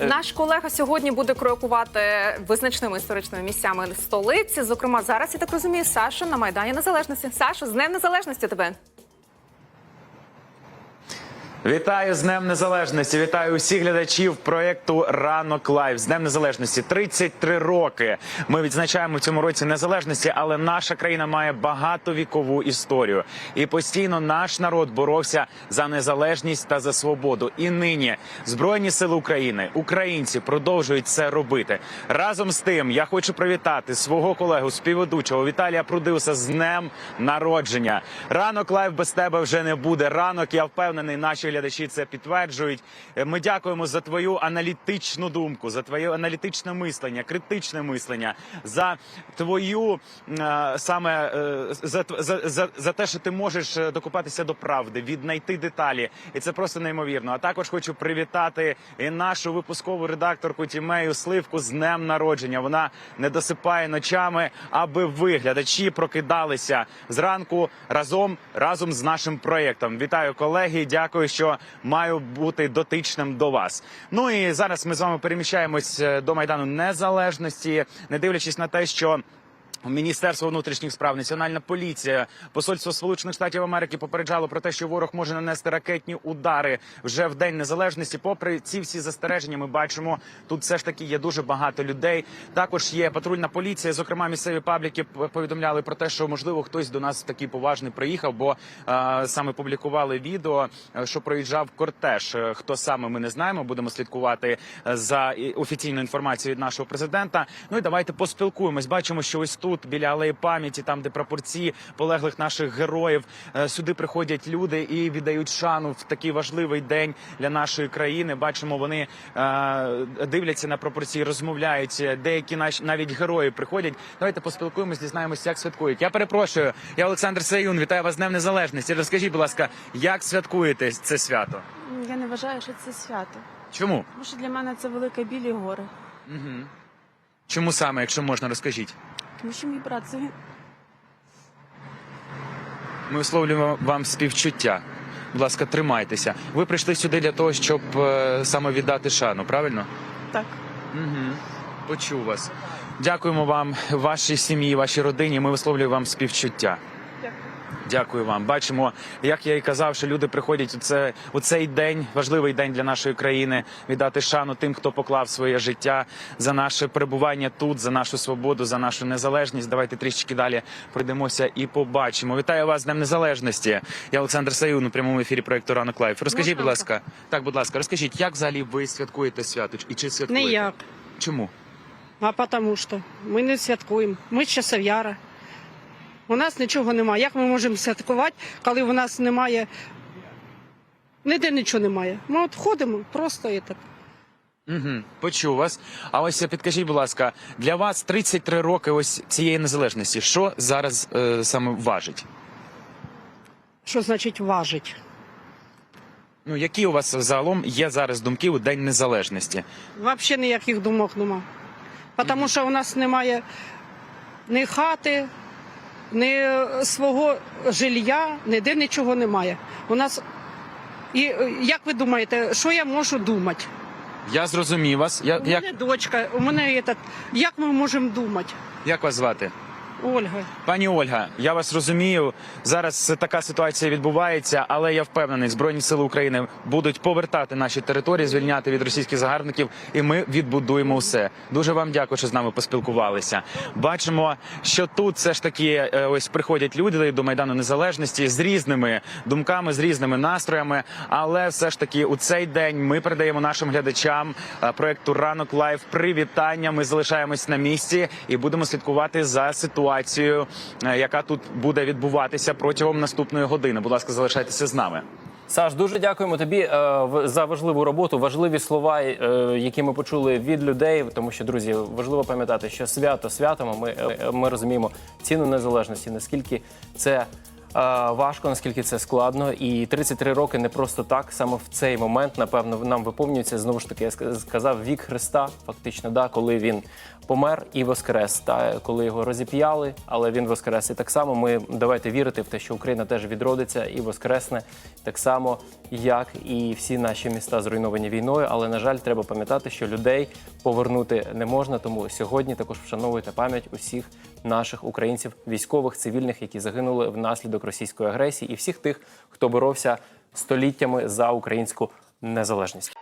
Наш колега сьогодні буде крокувати визначними історичними місцями столиці. Зокрема, зараз я так розумію, Саша на майдані Незалежності. Саша, з Днем Незалежності тебе. Вітаю з Днем Незалежності. Вітаю усіх глядачів проєкту Ранок Лайв з Днем Незалежності. 33 роки. Ми відзначаємо в цьому році незалежності, але наша країна має багатовікову історію. І постійно наш народ боровся за незалежність та за свободу. І нині Збройні сили України, українці продовжують це робити. Разом з тим, я хочу привітати свого колегу співведучого Віталія Прудиуса з днем народження. Ранок лайв без тебе вже не буде. Ранок, я впевнений, наші глядачі це підтверджують. Е, Ми дякуємо за твою аналітичну думку, за твоє аналітичне мислення, критичне мислення, за твою е, саме е, за, за, за, за те, що ти можеш докопатися до правди, віднайти деталі, і це просто неймовірно. А також хочу привітати і нашу випускову редакторку Тімею Сливку з днем народження. Вона не досипає ночами, аби ви, глядачі, прокидалися зранку разом разом з нашим проєктом. Вітаю колеги. Дякую, що маю бути дотичним до вас. Ну і зараз ми з вами переміщаємось е, до майдану незалежності, не дивлячись на те, що. Міністерство внутрішніх справ, національна поліція, посольство Сполучених Штатів Америки попереджало про те, що ворог може нанести ракетні удари вже в день незалежності. Попри ці всі застереження, ми бачимо, тут все ж таки є дуже багато людей. Також є патрульна поліція. Зокрема, місцеві пабліки повідомляли про те, що можливо хтось до нас такий поважний приїхав, бо е, саме публікували відео, е, що проїжджав кортеж. Е, Хто саме ми не знаємо. Будемо слідкувати е, за офіційною інформацією від нашого президента. Ну і давайте поспілкуємось. Бачимо, що ось тут біля алеї пам'яті, там де прапорці полеглих наших героїв, е, сюди приходять люди і віддають шану в такий важливий день для нашої країни. Бачимо, вони е, дивляться на прапорці, розмовляють. Деякі наші навіть герої приходять. Давайте поспілкуємось, дізнаємося, як святкують. Я перепрошую. Я Олександр Саюн. Вітаю вас з Днем Незалежності. Розкажіть, будь ласка, як святкуєте це свято? Я не вважаю, що це свято. Чому? Тому що для мене це велика біль і горе. Угу. Чому саме, якщо можна, розкажіть? Тому що мій брат загинув. Ми висловлюємо вам співчуття. Будь ласка, тримайтеся. Ви прийшли сюди для того, щоб е, саме віддати шану, правильно? Так. Угу. Почув вас. Дякуємо вам, вашій сім'ї, вашій родині. Ми висловлюємо вам співчуття. Дякую. Вам. Бачимо, як я і казав, що люди приходять у це у цей день, важливий день для нашої країни, віддати шану тим, хто поклав своє життя за наше перебування тут, за нашу свободу, за нашу незалежність. Давайте трішечки далі пройдемося і побачимо. Вітаю вас з Днем Незалежності. Я Олександр Саюн у прямому ефірі проекту Ранок Лайф. Розкажіть, Можна будь ласка, так, будь ласка, розкажіть, як взагалі ви святкуєте свято і чи святкуєте? Ніяк. Чому? А тому що ми не святкуємо. Ми часов'яра. У нас нічого немає. Як ми можемо святкувати, коли у нас немає. Ніде нічого немає. Ми от ходимо просто і так. Угу, почув вас. А ось е, підкажіть, будь ласка, для вас 33 роки ось цієї незалежності. Що зараз е, саме важить? Що значить важить? Ну які у вас загалом є зараз думки у День Незалежності? Взагалі ніяких думок нема. Тому що у нас немає ні хати, ні свого жилья, ніде нічого немає. У нас. І е, як ви думаєте, що я можу думати? Я зрозумів вас. Я, У як, мене дочка, у мене этот, як ми можемо думати? як вас звати? Ольга. Пані Ольга, я вас розумію. Зараз така ситуація відбувається, але я впевнений, збройні сили України будуть повертати наші території, звільняти від російських загарбників, і ми відбудуємо все. Дуже вам дякую, що з нами поспілкувалися. Бачимо, що тут все ж таки е, ось приходять люди до майдану незалежності з різними думками, з різними настроями. Але все ж таки у цей день ми передаємо нашим глядачам е, проекту Ранок Лайв привітання. Ми залишаємось на місці і будемо слідкувати за ситуацією, е, яка тут буде відбуватися протягом наступної години. Будь ласка, залишайтеся з нами. Саш, дуже дякуємо тобі е, за важливу роботу, важливі слова, е, які ми почули від людей. Тому що, друзі, важливо пам'ятати, що свято святом ми, ми розуміємо ціну незалежності, наскільки це важко, наскільки це складно. І 33 роки не просто так. Саме в цей момент, напевно, нам виповнюється знову ж таки, я сказав, вік Христа, фактично, да, коли він помер і воскрес. Та коли його розіп'яли, але він воскрес. І так само ми давайте вірити в те, що Україна теж відродиться і воскресне так само, як і всі наші міста зруйновані війною. Але на жаль, треба пам'ятати, що людей повернути не можна. Тому сьогодні також вшановуйте пам'ять усіх наших українців, військових, цивільних, які загинули внаслідок російської агресії, і всіх тих, хто боровся століттями за українську незалежність.